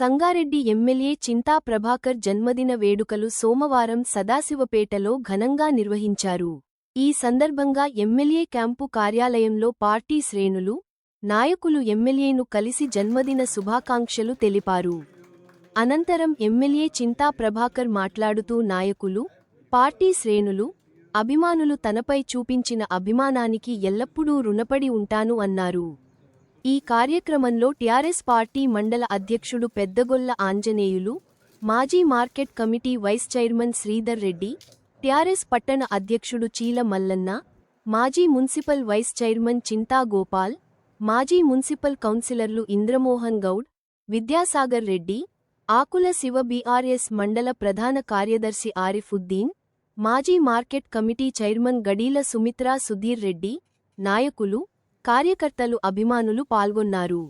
Sangareddy MLA Chinta Prabhakar జన్మదిన వేడుకలు సోమవారం సదాశివపేటలో ఘనంగా నిర్వహించారు. ఈ సందర్భంగా ఎమ్మెల్యే క్యాంపు కార్యాలయంలో పార్టీ శ్రేణులు నాయకులు ఎమ్మెల్యేను కలిసి జన్మదిన శుభాకాంక్షలు తెలిపారు. అనంతరం ఎమ్మెల్యే చింతా ప్రభాకర్ మాట్లాడుతూ నాయకులు పార్టీ శ్రేణులు అభిమానులు తనపై చూపించిన అభిమానానికి ఎల్లప్పుడూ రుణపడి ఉంటాను అన్నారు. ఈ కార్యక్రమంలో టిఆర్ఎస్ పార్టీ మండల అధ్యక్షుడు పెద్దగొల్ల ఆంజనేయులు మాజీ market committee vice chairman Sridhar Reddy TRS పట్టణ అధ్యక్షుడు చీల మల్లన్న మాజీ municipal vice chairman Chinta Gopal మాజీ మున్సిపల్ కౌన్సిలర్లు ఇంద్రమోహన్ గౌడ్ విద్యాసాగర్ రెడ్డి ఆకుల శివ బీఆర్ఎస్ మండల ప్రధాన కార్యదర్శి ఆరిఫుద్దీన్ మాజీ market committee chairman Gadila Sumitra Sudheer Reddy నాయకులు కార్యకర్తలు అభిమానులు పాల్గొన్నారు.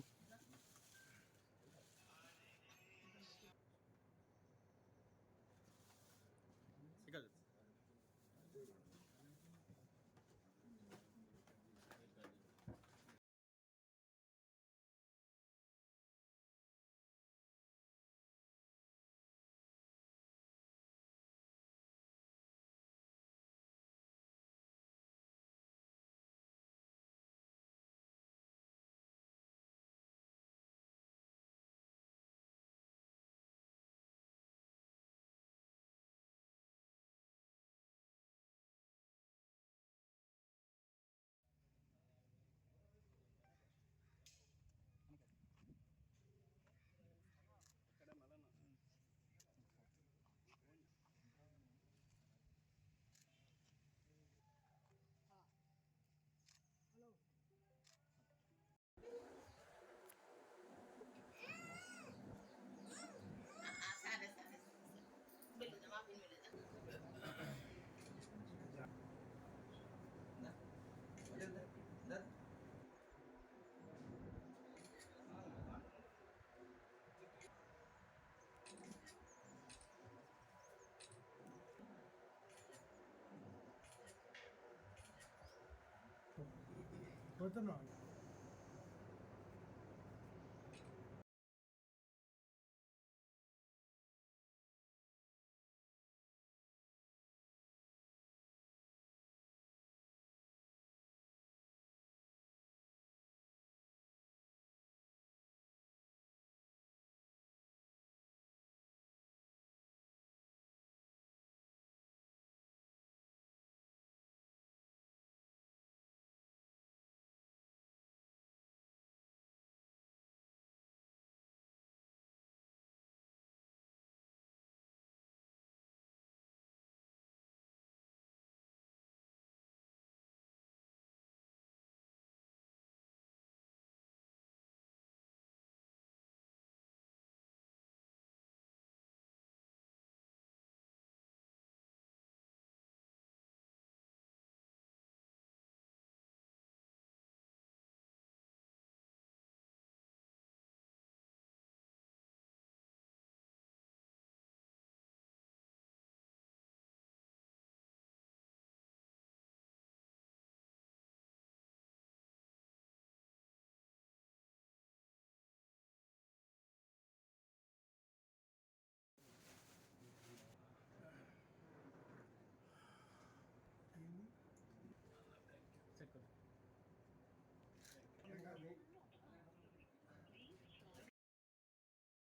我说这么着